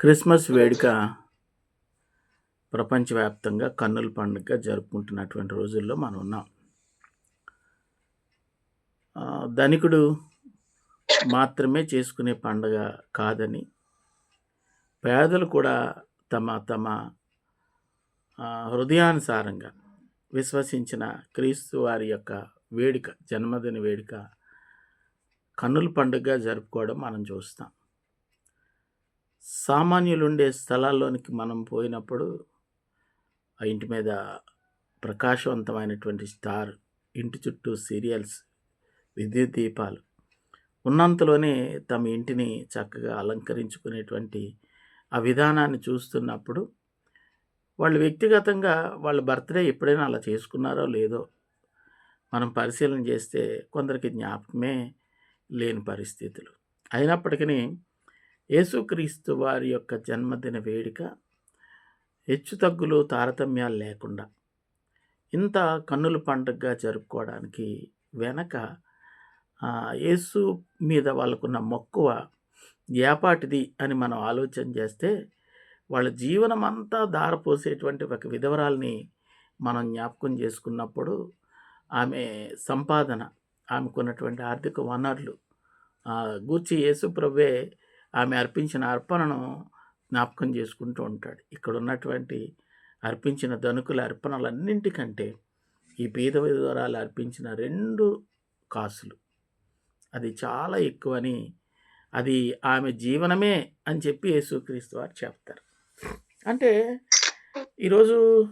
Christmas వేడుక ప్రపంచవ్యాప్తంగా కన్నుల పండుగ జరుపుకుంటున్నటువంటి రోజుల్లో మనం ఉన్నాం. ధనికుడు మాత్రమే చేసుకునే పండుగ కాదని పేదలు కూడా తమ తమ హృదయానుసారంగా విశ్వసించిన క్రీస్తు వారి యొక్క వేడుక జన్మదిన వేడుక కన్నుల పండుగగా జరుపుకోవడం మనం చూస్తాం. సామాన్యులుండే స్థలాల్లోనికి మనం పోయినప్పుడు ఆ ఇంటి మీద ప్రకాశవంతమైనటువంటి స్టార్ ఇంటి చుట్టూ సీరియల్స్ విద్యుత్ దీపాలు ఉన్నంతలోనే తమ ఇంటిని చక్కగా అలంకరించుకునేటువంటి ఆ విధానాన్ని చూస్తున్నప్పుడు వాళ్ళు వ్యక్తిగతంగా వాళ్ళ బర్త్డే ఎప్పుడైనా అలా చేసుకున్నారో లేదో మనం పరిశీలన చేస్తే కొందరికి జ్ఞాపకమే లేని పరిస్థితులు. అయినప్పటికీ యేసుక్రీస్తు వారి యొక్క జన్మదిన వేడుక హెచ్చుతగ్గులు తారతమ్యాలు లేకుండా ఇంత కన్నుల పండుగగా జరుపుకోవడానికి వెనక యేసు మీద వాళ్ళకున్న మక్కువ ఏపాటిది అని మనం ఆలోచన చేస్తే వాళ్ళ జీవనం అంతా దారపోసేటువంటి ఒక విధవరాల్ని మనం జ్ఞాపకం చేసుకున్నప్పుడు ఆమె సంపాదన ఆమెకున్నటువంటి ఆర్థిక వనరులు ఆ, గూర్చి యేసుప్రభే ఆమె అర్పించిన అర్పణను జ్ఞాపకం చేసుకుంటూ ఉంటాడు. ఇక్కడ ఉన్నటువంటి అర్పించిన ధనుకుల అర్పణలన్నింటికంటే ఈ బీద విధవరాలు అర్పించిన రెండు కాసులు. అది చాలా ఎక్కువని అది ఆమె జీవనమే అని చెప్పి యేసుక్రీస్తు వారు చెప్తారు. అంటే ఈరోజు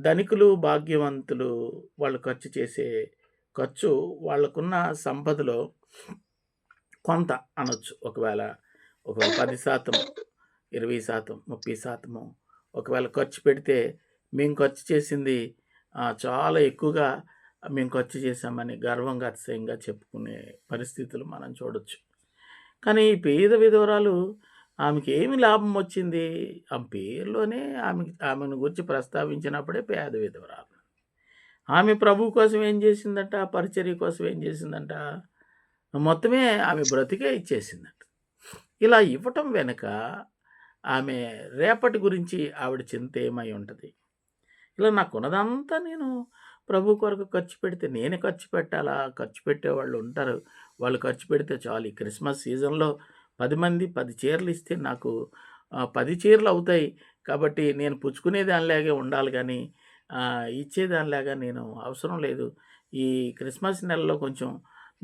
ధనికులు భాగ్యవంతులు వాళ్ళు ఖర్చు చేసే ఖర్చు వాళ్ళకున్న సంపదలో కొంత అనొచ్చు. ఒకవేళ ఒక పది శాతం ఇరవై శాతం ముప్పై శాతము ఒకవేళ ఖర్చు పెడితే మేము ఖర్చు చేసింది చాలా ఎక్కువగా మేము ఖర్చు చేశామని గర్వంగా అతిశయంగా చెప్పుకునే పరిస్థితులు మనం చూడొచ్చు. కానీ ఈ పేద విధవరాలు ఆమెకి ఏమి లాభం వచ్చింది? ఆమె పేరులోనే ఆమె ఆమెను గురించి ప్రస్తావించినప్పుడే పేద విధవరాలు. ఆమె ప్రభు కోసం ఏం చేసిందంట? పరిచర్య కోసం ఏం చేసిందంట? మొత్తమే ఆమె బ్రతికే ఇచ్చేసిందంట. ఇలా ఇవ్వటం వెనుక ఆమె రేపటి గురించి ఆవిడ చింత ఏమై ఉంటుంది. ఇలా నాకున్నదంతా నేను ప్రభు కొరకు ఖర్చు పెడితే నేనే ఖర్చు పెట్టాలా? ఖర్చు పెట్టే వాళ్ళు ఉంటారు. వాళ్ళు ఖర్చు పెడితే చాలు. ఈ క్రిస్మస్ సీజన్లో పది మంది పది చీరలు ఇస్తే నాకు పది చీరలు అవుతాయి. కాబట్టి నేను పుచ్చుకునే దానిలాగే ఉండాలి కానీ ఇచ్చేదానిలాగా నేను అవసరం లేదు. ఈ క్రిస్మస్ నెలలో కొంచెం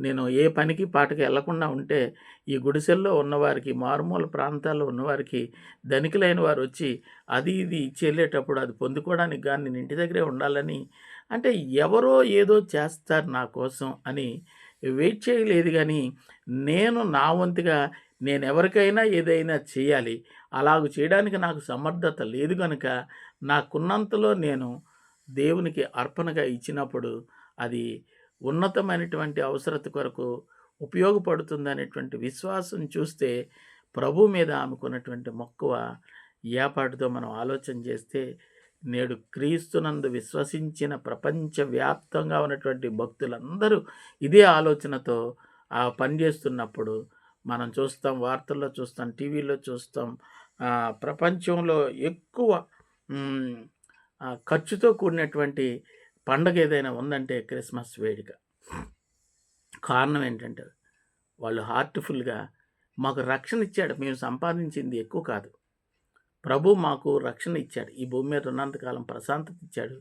నేను ఏ పనికి పాటకి వెళ్ళకుండా ఉంటే ఈ గుడిసెల్లో ఉన్నవారికి మారుమూల ప్రాంతాల్లో ఉన్నవారికి ధనికులైన వారు వచ్చి అది ఇది చెల్లేటప్పుడు అది పొందుకోవడానికి కానీ నేను ఇంటి దగ్గరే ఉండాలని అంటే ఎవరో ఏదో చేస్తారు నా కోసం అని వెయిట్ చేయలేదు కానీ నేను నా వంతుగా నేను ఎవరికైనా ఏదైనా చేయాలి. అలాగ చేయడానికి నాకు సమర్థత లేదు కనుక నాకున్నంతలో నేను దేవునికి అర్పణగా ఇచ్చినప్పుడు అది ఉన్నతమైనటువంటి అవసరత కొరకు ఉపయోగపడుతుందనేటువంటి విశ్వాసం చూస్తే ప్రభు మీద ఆమెకున్నటువంటి మక్కువ ఏపాటితో మనం ఆలోచన చేస్తే నేడు క్రీస్తునందు విశ్వసించిన ప్రపంచవ్యాప్తంగా ఉన్నటువంటి భక్తులందరూ ఇదే ఆలోచనతో ఆ పని చేస్తున్నప్పుడు మనం చూస్తాం వార్తల్లో చూస్తాం టీవీలో చూస్తాం ప్రపంచంలో ఎక్కువ ఖర్చుతో కూడినటువంటి పండగ ఏదైనా ఉందంటే క్రిస్మస్ వేడుక. కారణం ఏంటంటే వాళ్ళు హార్ట్ఫుల్గా మాకు రక్షణ ఇచ్చాడు. మేము సంపాదించింది ఎక్కువ కాదు. ప్రభు మాకు రక్షణ ఇచ్చాడు. ఈ భూమి మీద ఉన్నంతకాలం ప్రశాంతత ఇచ్చాడు.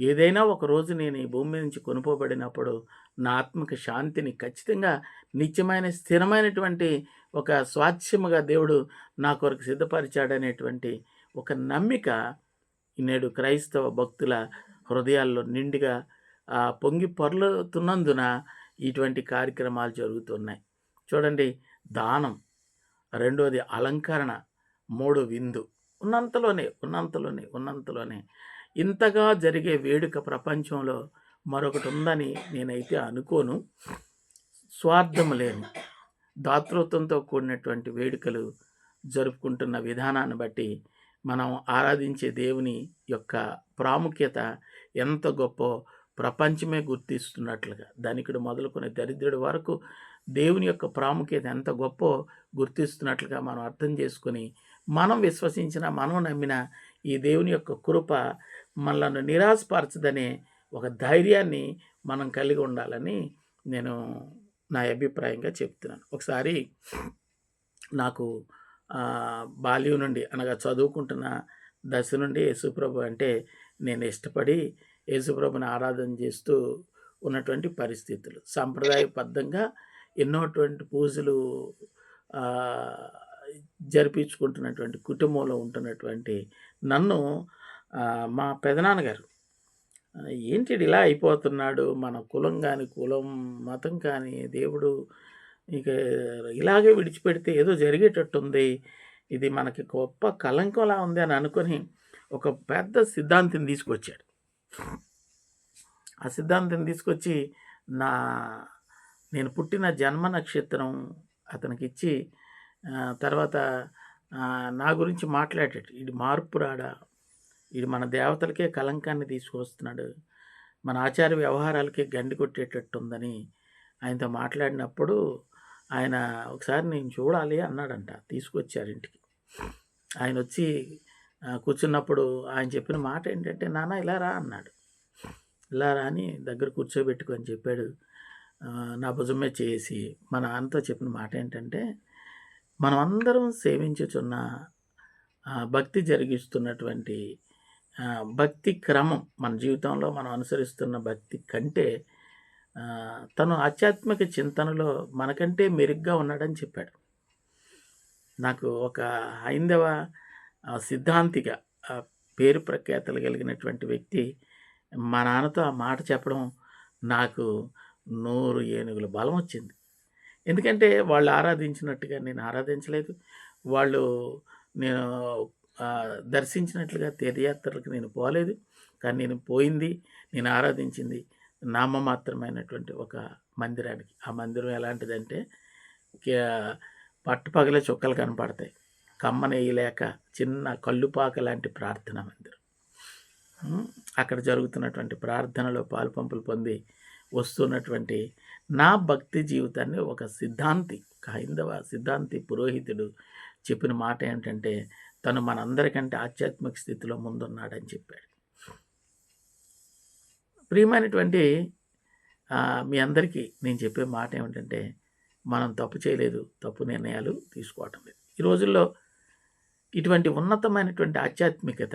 ఏదైనా ఒక రోజు నేను ఈ భూమి నుంచి కొనుకోబడినప్పుడు నా ఆత్మక శాంతిని ఖచ్చితంగా నిత్యమైన స్థిరమైనటువంటి ఒక స్వాస్థ్యముగా దేవుడు నా కొరకు సిద్ధపరిచాడనేటువంటి ఒక నమ్మిక నేడు క్రైస్తవ భక్తుల హృదయాల్లో నిండుగా పొంగి పొర్లుతున్నందున ఇటువంటి కార్యక్రమాలు జరుగుతున్నాయి. చూడండి దానం రెండోది అలంకరణ మూడు విందు. ఉన్నంతలోనే ఉన్నంతలోనే ఉన్నంతలోనే. ఇంతగా జరిగే వేడుక ప్రపంచంలో మరొకటి ఉందని నేనైతే అనుకోను. స్వార్థం లేని దాతృత్వంతో కూడినటువంటి వేడుకలు జరుపుకుంటున్న విధానాన్ని బట్టి మనం ఆరాధించే దేవుని యొక్క ప్రాముఖ్యత ఎంత గొప్ప ప్రపంచమే గుర్తిస్తున్నట్లుగా. ధనికుడు మొదలుకొని దరిద్రుడి వరకు దేవుని యొక్క ప్రాముఖ్యత ఎంత గొప్పో గుర్తిస్తున్నట్లుగా మనం అర్థం చేసుకొని మనం విశ్వసించిన మనం నమ్మిన ఈ దేవుని యొక్క కృప మనలను నిరాశపరచదనే ఒక ధైర్యాన్ని మనం కలిగి ఉండాలని నేను నా అభిప్రాయంగా చెప్తున్నాను. ఒకసారి నాకు బాల్యం నుండి అనగా చదువుకుంటున్న దశ నుండి యేసుప్రభు అంటే నేను ఇష్టపడి యేసుప్రభుని ఆరాధన చేస్తూ ఉన్నటువంటి పరిస్థితులు. సాంప్రదాయబద్ధంగా ఎన్నోటువంటి పూజలు జరిపించుకుంటున్నటువంటి కుటుంబంలో ఉంటున్నటువంటి నన్ను మా పెదనాన్నగారు ఏంటి ఇలా అయిపోతున్నాడు? మన కులం కానీ కులం మతం కానీ దేవుడు ఇక ఇలాగే విడిచిపెడితే ఏదో జరిగేటట్టుంది. ఇది మనకి గొప్ప కలంకంలా ఉంది అని అనుకొని ఒక పెద్ద సిద్ధాంతిని తీసుకొచ్చాడు. ఆ సిద్ధాంతం తీసుకొచ్చి నా నేను పుట్టిన జన్మ నక్షత్రం అతనికి ఇచ్చి తర్వాత నా గురించి మాట్లాడాడు. ఇది మార్పు రాడా? ఇది మన దేవతలకే కలంకాన్ని తీసుకొస్తున్నాడు. మన ఆచార వ్యవహారాలకే గండి కొట్టేటట్టుందని ఆయనతో మాట్లాడినప్పుడు ఆయన ఒకసారి నేను చూడాలి అన్నాడంట తీసుకొచ్చారు ఇంటికి. ఆయన వచ్చి కూర్చున్నప్పుడు ఆయన చెప్పిన మాట ఏంటంటే నాన్న ఇలా రా అన్నాడు. ఇలా రా అని దగ్గర కూర్చోబెట్టుకొని చెప్పాడు. నా నా భుజమే చేసి మా నాన్నతో చెప్పిన మాట ఏంటంటే మనం అందరం సేవించుచున్న భక్తి జరిగిస్తున్నటువంటి భక్తి క్రమం మన జీవితంలో మనం అనుసరిస్తున్న భక్తి కంటే తను ఆధ్యాత్మిక చింతనలో మనకంటే మెరుగ్గా ఉన్నాడని చెప్పాడు. నాకు ఒక హైందవ సిద్ధాంతిగా పేరు ప్రఖ్యాతలు కలిగినటువంటి వ్యక్తి మా నాన్నతో ఆ మాట చెప్పడం నాకు నూరు ఏనుగుల బలం వచ్చింది. ఎందుకంటే వాళ్ళు ఆరాధించినట్టుగా నేను ఆరాధించలేదు. వాళ్ళు నేను దర్శించినట్లుగా తీర్థయాత్రలకు నేను పోలేదు. కానీ నేను పోయింది నేను ఆరాధించింది నామమాత్రమైనటువంటి ఒక మందిరానికి. ఆ మందిరం ఎలాంటిదంటే పట్టుపగలే చుక్కలు కనపడతాయి. కమ్మనేయలేక చిన్న కల్లుపాక లాంటి ప్రార్థన మందిరం. అక్కడ జరుగుతున్నటువంటి ప్రార్థనలో పాలుపంపులు పొంది వస్తున్నటువంటి నా భక్తి జీవితాన్ని ఒక సిద్ధాంతి ఒక హైందవ సిద్ధాంతి పురోహితుడు చెప్పిన మాట ఏంటంటే తను మనందరికంటే ఆధ్యాత్మిక స్థితిలో ముందున్నాడని చెప్పాడు. ప్రియమైనటువంటి మీ అందరికీ నేను చెప్పే మాట ఏమిటంటే మనం తప్పు చేయలేదు తప్పు నిర్ణయాలు తీసుకోవటం లేదు. ఈ రోజుల్లో ఇటువంటి ఉన్నతమైనటువంటి ఆధ్యాత్మికత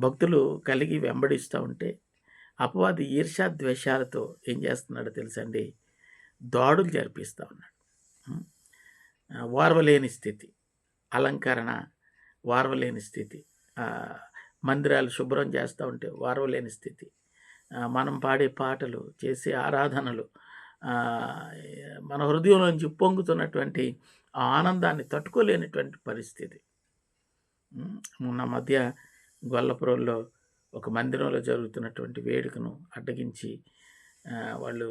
భక్తులు కలిగి వెంబడిస్తూ ఉంటే అపవాది ఈర్షా ద్వేషాలతో ఏం చేస్తున్నాడో తెలుసండి? దాడులు జరిపిస్తూ ఉన్నాడు. వార్వలేని స్థితి అలంకరణ వార్వలేని స్థితి మందిరాలు శుభ్రం చేస్తూ ఉంటే వార్వలేని స్థితి మనం పాడే పాటలు చేసే ఆరాధనలు మన హృదయంలోంచి పొంగుతున్నటువంటి ఆ ఆనందాన్ని తట్టుకోలేనటువంటి పరిస్థితి. మొన్న మధ్య గొల్లపురంలో ఒక మందిరంలో జరుగుతున్నటువంటి వేడుకను అడ్డగించి వాళ్ళు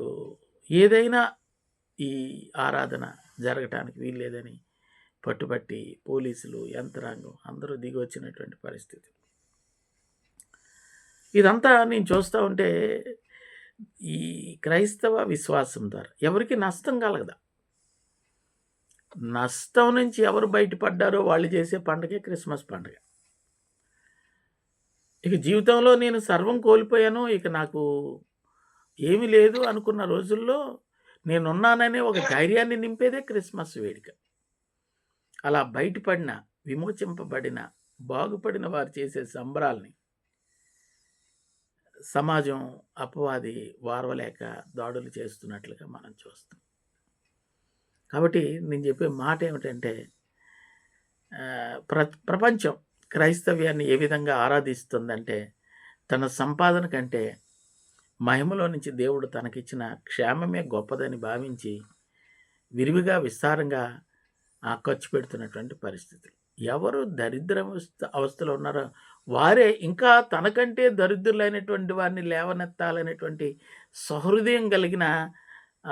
ఏదైనా ఈ ఆరాధన జరగటానికి వీల్లేదని పట్టుబట్టి పోలీసులు యంత్రాంగం అందరూ దిగి వచ్చినటువంటి పరిస్థితి. ఇదంతా నేను చూస్తూ ఉంటే ఈ క్రైస్తవ విశ్వాసం ద్వారా ఎవరికి నష్టం కలగదా? నష్టం నుంచి ఎవరు బయటపడ్డారో వాళ్ళు చేసే పండగే క్రిస్మస్ పండుగ. ఇక జీవితంలో నేను సర్వం కోల్పోయాను ఇక నాకు ఏమీ లేదు అనుకున్న రోజుల్లో నేనున్నాననే ఒక ధైర్యాన్ని నింపేదే క్రిస్మస్ వేడుక. అలా బయటపడిన విమోచింపబడిన బాగుపడిన వారు చేసే సంబరాల్ని సమాజం అపవాది వారవలేక దాడులు చేస్తున్నట్లుగా మనం చూస్తాం. కాబట్టి నేను చెప్పే మాట ఏమిటంటే ప్ర ప్రపంచం క్రైస్తవ్యాన్ని ఏ విధంగా ఆరాధిస్తుందంటే తన సంపాదన కంటే మహిమలో నుంచి దేవుడు తనకిచ్చిన క్షేమమే గొప్పదని భావించి విరివిగా విస్తారంగా ఆ ఖర్చు పెడుతున్నటువంటి పరిస్థితులు. ఎవరు దరిద్ర అవస్థలో ఉన్నారో వారే ఇంకా తనకంటే దరిద్రులైనటువంటి వారిని లేవనెత్తాలనేటువంటి సహృదయం కలిగిన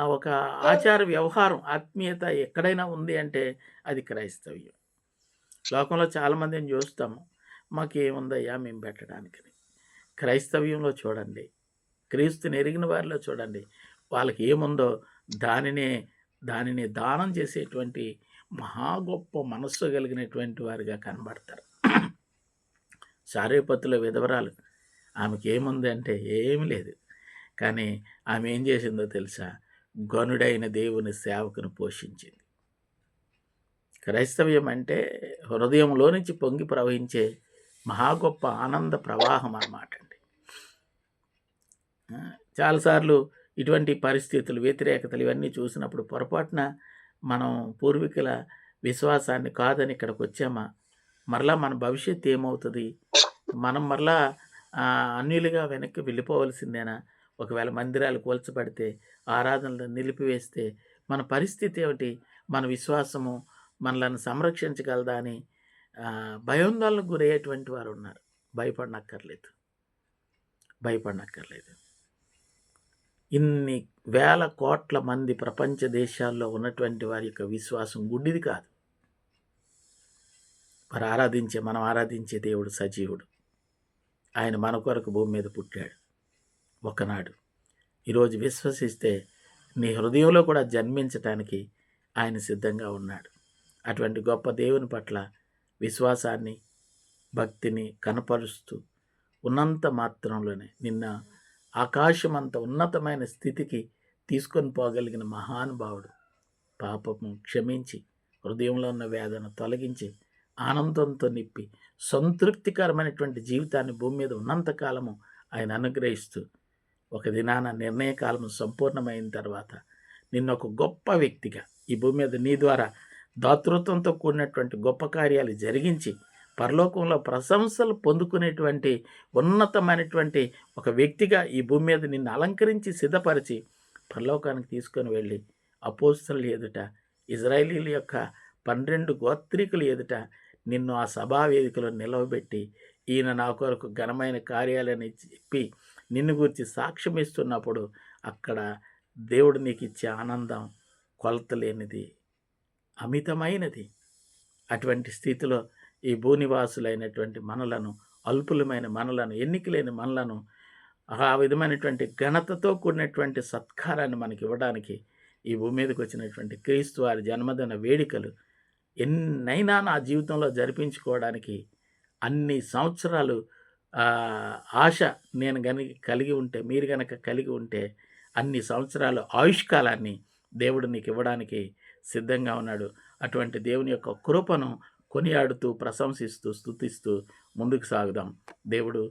ఒక ఆచార వ్యవహారం ఆత్మీయత ఎక్కడైనా ఉంది అంటే అది క్రైస్తవ్యం. లోకంలో చాలామందిని చూస్తాము. మాకేముందయ్యా మేము పెట్టడానికి క్రైస్తవ్యంలో చూడండి. క్రీస్తుని ఎరిగిన వారిలో చూడండి. వాళ్ళకి ఏముందో దానినే దానిని దానం చేసేటువంటి మహా గొప్ప మనస్సు కలిగినటువంటి వారిగా కనబడతారు. సారేపత్తుల విధవరాలు. ఆమెకి ఏముంది అంటే ఏమి లేదు. కానీ ఆమె ఏం చేసిందో తెలుసా? గనుడైన దేవుని సేవకును పోషించింది. క్రైస్తవ్యం అంటే హృదయంలో నుంచి పొంగి ప్రవహించే మహా గొప్ప ఆనంద ప్రవాహం అన్నమాట అండి. చాలాసార్లు ఇటువంటి పరిస్థితులు వ్యతిరేకతలు ఇవన్నీ చూసినప్పుడు పొరపాటున మనం పూర్వీకుల విశ్వాసాన్ని కాదని ఇక్కడికి వచ్చామా? మరలా మన భవిష్యత్తు ఏమవుతుంది? మనం మరలా అన్యులుగా వెనక్కి వెళ్ళిపోవలసిందేనా? ఒకవేళ మందిరాలు కూల్చబడితే ఆరాధనలు నిలిపివేస్తే మన పరిస్థితి ఏమిటి? మన విశ్వాసము మనలను సంరక్షించగలదా అని భయోందోళనకు గురయ్యేటువంటి వారు ఉన్నారు. భయపడనక్కర్లేదు. భయపడనక్కర్లేదు. ఇన్ని వేల కోట్ల మంది ప్రపంచ దేశాల్లో ఉన్నటువంటి వారి యొక్క విశ్వాసం గుడ్డిది కాదు. మరి ఆరాధించే మనం ఆరాధించే దేవుడు సజీవుడు. ఆయన మన కొరకు భూమి మీద పుట్టాడు. ఒకనాడు ఈరోజు విశ్వసిస్తే నీ హృదయంలో కూడా జన్మించటానికి ఆయన సిద్ధంగా ఉన్నాడు. అటువంటి గొప్ప దేవుని పట్ల విశ్వాసాన్ని భక్తిని కనపరుస్తూ ఉన్నంత మాత్రంలోనే నిన్న ఆకాశమంత ఉన్నతమైన స్థితికి తీసుకొని పోగలిగిన మహానుభావుడు పాపము క్షమించి హృదయంలో ఉన్న వేదన తొలగించి ఆనందంతో నిప్పి సంతృప్తికరమైనటువంటి జీవితాన్ని భూమి మీద ఉన్నంతకాలము ఆయన అనుగ్రహిస్తూ ఒక దినాన నిర్ణయకాలం సంపూర్ణమైన తర్వాత నిన్న ఒక గొప్ప వ్యక్తిగా ఈ భూమి మీద నీ ద్వారా దాతృత్వంతో కూడినటువంటి గొప్ప కార్యాలు జరిగించి పరలోకంలో ప్రశంసలు పొందుకునేటువంటి ఉన్నతమైనటువంటి ఒక వ్యక్తిగా ఈ భూమి మీద నిన్ను అలంకరించి సిద్ధపరిచి పరలోకానికి తీసుకొని వెళ్ళి అపోస్తుల ఎదుట ఇజ్రాయేలీల యొక్క పన్నెండు గోత్రికుల ఎదుట నిన్ను ఆ సభా వేదికలో నిలవబెట్టి ఈయన నా కొరకు ఘనమైన కార్యాలని చెప్పి నిన్ను గురించి సాక్ష్యం ఇస్తున్నప్పుడు అక్కడ దేవుడు నీకు ఇచ్చే ఆనందం కొలతలేనిది అమితమైనది. అటువంటి స్థితిలో ఈ భూనివాసులైనటువంటి మనలను అల్పులమైన మనలను ఎన్నికలేని మనలను ఆ విధమైనటువంటి ఘనతతో కూడినటువంటి సత్కారాన్ని మనకి ఇవ్వడానికి ఈ భూమి మీదకి వచ్చినటువంటి క్రీస్తు వారి జన్మదిన వేడుకలు ఎన్నైనా నా జీవితంలో జరిపించుకోవడానికి అన్ని సంవత్సరాలు ఆశ నేను కనుక కలిగి ఉంటే మీరు గనక కలిగి ఉంటే అన్ని సంవత్సరాలు ఆయుష్కాలాన్ని దేవుడు నీకు ఇవ్వడానికి సిద్ధంగా ఉన్నాడు. అటువంటి దేవుని యొక్క కృపను కొనియాడుతూ ప్రశంసిస్తూ స్తుతిస్తూ ముందుకు సాగుదాం. దేవుడు